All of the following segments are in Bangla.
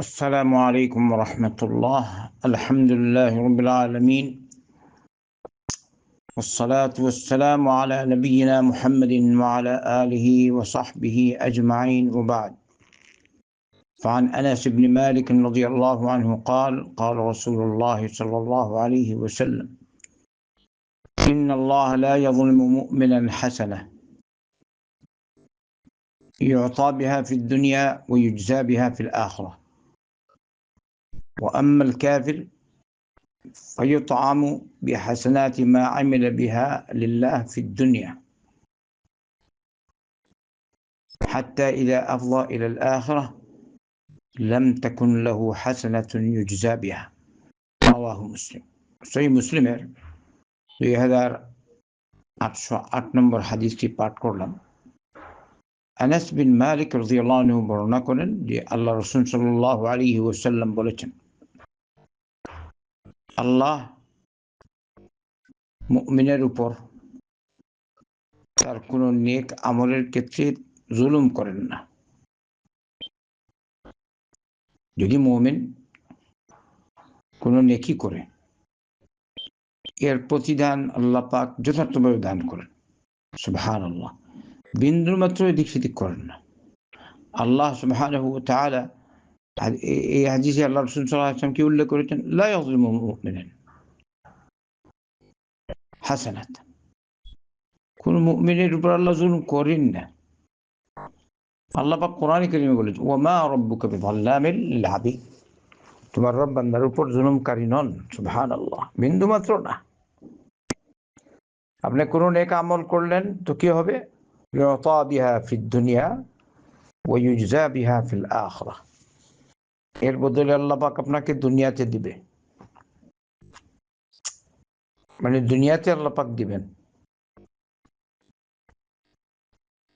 السلام عليكم ورحمة الله. الحمد لله رب العالمين. والصلاة والسلام على نبينا محمد وعلى آله وصحبه أجمعين. وبعد. فعن أنس بن مالك رضي الله عنه قال قال رسول الله صلى الله عليه وسلم إن الله لا يظلم مؤمنا حسنة يعطى بها في الدنيا ويجزى بها في الآخرة. وأما الكافر فيطعم بحسنات ما عمل بها لله في الدنيا حتى إذا أفضى إلى الآخرة لم تكن له حسنة يجزى بها رواه مسلم সেই মুসলিমের দুই হাজার আটশো আট নম্বর হাদিসটি পাঠ করলাম আনাস বিন মালিক রাদিয়াল্লাহু বর্ণনা করেন যে আল্লাহ রসুল সাল্লাল্লাহু আলাইহি ওয়াসাল্লাম বলেছেন আল্লাহ মুমিনের উপর তার কোনো নেক আমলের ক্ষেত্রে জুলুম করেন না। যদি মুমিন কোনো নেকি করে, এর প্রতিদান আল্লাহ পাক যথার্থভাবে দান করেন। সুবহান আল্লাহ বিন্দুর মাত্র এদিক সেদিক করেন না। আল্লাহ সুবহান এই হাদিসে আল্লাহ রসুল সাল্লাহ আসলাম কি উল্লেখ করেছেন লাইমিনেন হাসানাত কোন মুমিনের উপর আল্লাহ জুলুম করেন না আল্লাহ পাক কোরআন করিমে বলেছেন ওমা রব্বুকে ভাল্লামিল লাভি তোমার রব বান্দার উপর জুলুমকারী নন সুবহান আল্লাহ বিন্দু মাত্র না আপনি কোনো নেক আমল করলেন তো কি হবে বিহা ফিদ দুনিয়া ওয়ুজা বিহা ফিল আখরা এর বদলে আল্লাহ পাক আপনাকে দুনিয়াতে দিবে। মানে দুনিয়াতে আল্লাহ পাক দিবেন।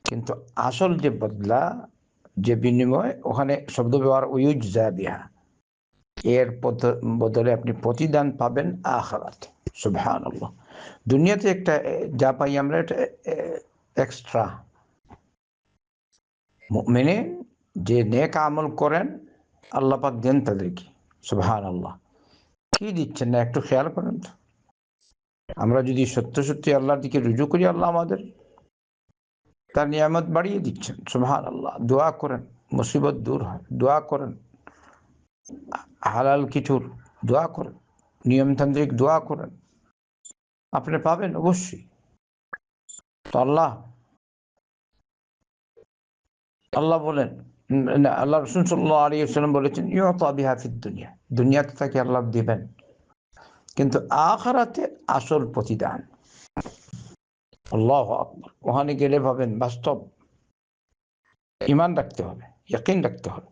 কিন্তু আসল যে বদলা, যে বিনিময়, ওখানে শব্দ ব্যবহার উয়ুজা বিহা এর বদলে আপনি প্রতিদান পাবেন আখরাতে। সুবহান দুনিয়াতে একটা যা পাই আমরা, এটা এক্সট্রা মেনে যে নেক আমল করেন আল্লাহ পাক দেন তাদেরকে। সুবহান আল্লাহ কি দিচ্ছেন না, একটু খেয়াল করেন তো। আমরা যদি সত্য সত্যি আল্লাহর দিকে রুজু করি, আল্লাহ আমাদের তার নিয়ামত বাড়িয়ে দিচ্ছেন। সুবহান আল্লাহ দোয়া করেন, মুসিবত দূর হয়। দোয়া করেন, হালাল কিছুর দোয়া করেন, নিয়মতান্ত্রিক দোয়া করেন। আপনি পাবেন অবশ্যই। তো আল্লাহ আল্লাহ বলেন আল্লাহ রসুন সাল্লাহ আলী সাল্লাম বলেছেন ইয়তা বিহাফিদ দুনিয়া দুনিয়াতে তাকে আল্লাহ দিবেন কিন্তু আখারাতে আসল প্রতিদান। আল্লাহ ওখানে গেলে ভাবেন, বাস্তব। ইমান রাখতে হবে, ইয়াকিন রাখতে হবে।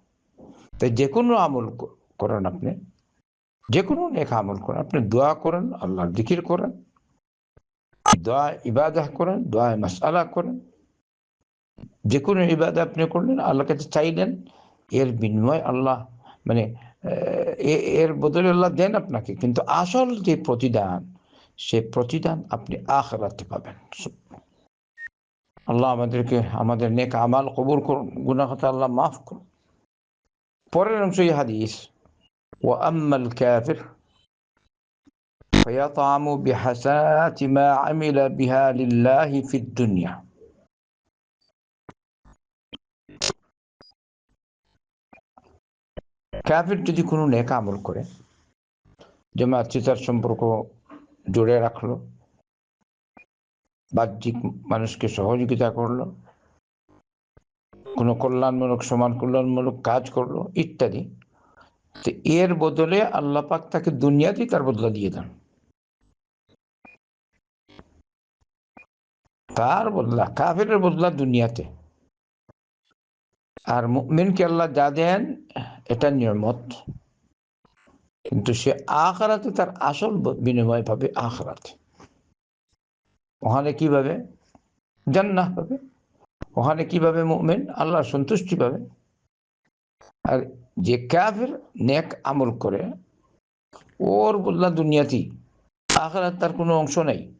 তাই যে কোনো আমল করেন আপনি যে কোনো নেক আমল করেন, আপনি দোয়া করেন আল্লাহর জিকির করেন। দোয়া ইবাদাহ করেন, দোয়া মাসালা করেন। যে কোনো ইবাদা আপনি করলেন আল্লাহ কাছে চাইলেন এর বিনিময় আল্লাহ মানে এর বদলে আল্লাহ দেন আপনাকে কিন্তু আসল যে প্রতিদান সে প্রতিদান আপনি আখরাতে পাবেন আল্লাহ আমাদেরকে আমাদের নেক আমাল কবুল করুন গুনাহতা আল্লাহ মাফ করুন পরের অংশ এই হাদিস ও আম্মাল কাফির فيطعم بحسنات ما عمل بها لله في الدنيا কাফির যদি কোনো নেক আমল করে যেমন আত্মীয়তার সম্পর্ক জোরে রাখল, বাহ্যিক মানুষকে সহযোগিতা করল, কোনো কল্যাণমূলক, সমান কল্যাণমূলক কাজ করল, ইত্যাদি, তো এর বদলে আল্লাহ পাক তাকে দুনিয়াতেই তার বদলা দিয়ে দেন। তার বদলা কাফের বদলা দুনিয়াতে। আর মুমিনকে আল্লাহ যা দেন, এটা নিয়মত। কিন্তু সে আখরাতে তার আসল বিনিময় পাবে আখরাতে। ওখানে কীভাবে? জান্নাহ পাবে। ওখানে কীভাবে মুমিন আল্লাহ সন্তুষ্টি পাবে? আর যে কাফের নেক আমল করে, ওর বদলা দুনিয়াতেই আখরাত তার কোনো অংশ নেই।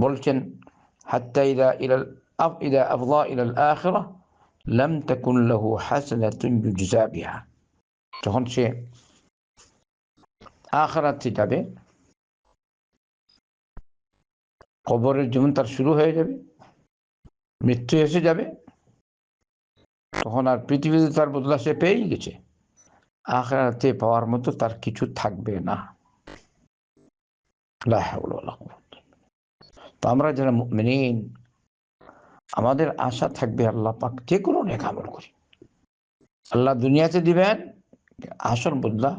বলছেন, হাত্তা ইদা ইলাল ইদা আফদা ইলাল আখিরা। লাম তাকুন লাহু হাসানাতুন ইউজজা বিহা যখন সে আখারাতে যাবে কবরের জীবন তার শুরু হয়ে যাবে। মৃত্যু এসে যাবে। তখন আর পৃথিবীতে তার বদলা সে পেয়েই গেছে। আখরাতে পাওয়ার মতো তার কিছু থাকবে না। আমরা যারা মুমিনিন আমাদের আশা থাকবে আল্লাহ পাক যে কোনো নেক আমল করি। আল্লাহ দুনিয়াতে দিবেন আসল বদলা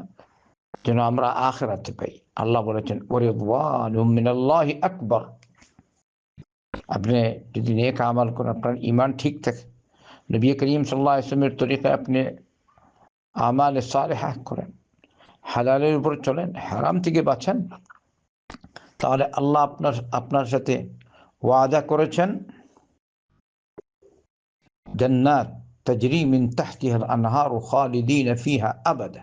যেন আমরা আখরাতে পাই। আল্লাহ বলেছেন ওরে মিনাল্লাহি আকবর। আপনি যদি নেক আমল করেন, আপনার ইমান ঠিক থাকে। নবী করিম সাল্লাহ ইসলামের তরিকায় আপনি আমাল সালেহা করেন, হালালের উপর চলেন, হারাম থেকে বাঁচেন। তাহলে আল্লাহ আপনার আপনার সাথে ওয়াদা করেছেন জান্নাত تجري من تحتها الأنهار خالدين فيها أبدا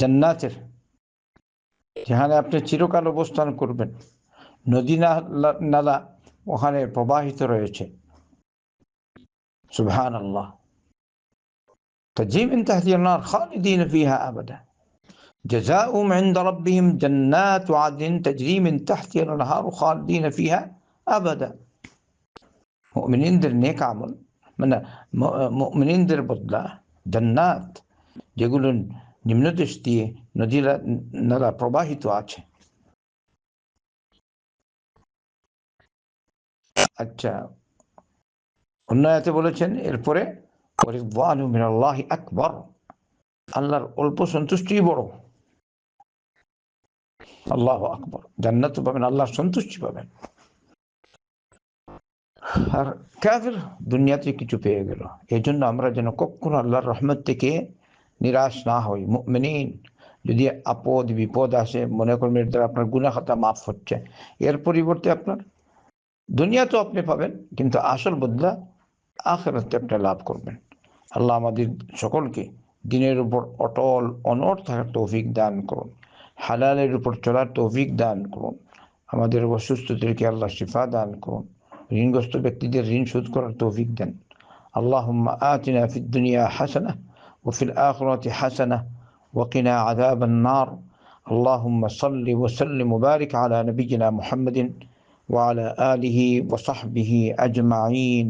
জান্নাতের যেখানে আপনি চিরকাল অবস্থান করবেন নদী নালা- নালা ওখানে প্রবাহিত রয়েছে সুবহান আল্লাহ تجري من تحتها النار خالدين فيها أبدا جزاؤهم عند ربهم جنات عدن تجري من تحتها الأنهار خالدين فيها أبدا মুমিনিনদের নেক আমল মানে ম- মুমিনিনদের বদলা জান্নাত যেগুলো নিম্নদেশ দিয়ে নদী নালা প্রবাহিত আছে আচ্ছা অন্যায়তে বলেছেন এরপরে মিনাল্লাহি আকবর আল্লাহর অল্প সন্তুষ্টি বড় আল্লাহ আকবর জান্নাত পাবেন আল্লাহর সন্তুষ্টি পাবেন আর কাফির দুনিয়াতে কিছু পেয়ে গেল। এই জন্য আমরা যেন কখনো আল্লাহর রহমত থেকে নিরাশ না হই। মুমিনিন, যদি আপদ, বিপদ আসে, মনে করবেন এর দ্বারা আপনার গুনাহ খাতা মাফ হচ্ছে। এর পরিবর্তে আপনার দুনিয়া তো আপনি পাবেন, কিন্তু আসল বদলা আখেরাতে আপনি লাভ করবেন। আল্লাহ আমাদের সকলকে দিনের উপর অটল, অনড় থাকার তৌফিক দান করুন। হালালের উপর চলার তৌফিক দান করুন। আমাদের অসুস্থদেরকে আল্লাহ শিফা দান করুন। ঋণগ্রস্ত ব্যক্তিদের ঋণ শোধ করার তৌফিক দেন اللهم آتنا في الدنيا حسنة وفي الآخرة حسنة وقنا عذاب النار اللهم صل وسلم وبارك على نبينا محمد وعلى آله وصحبه أجمعين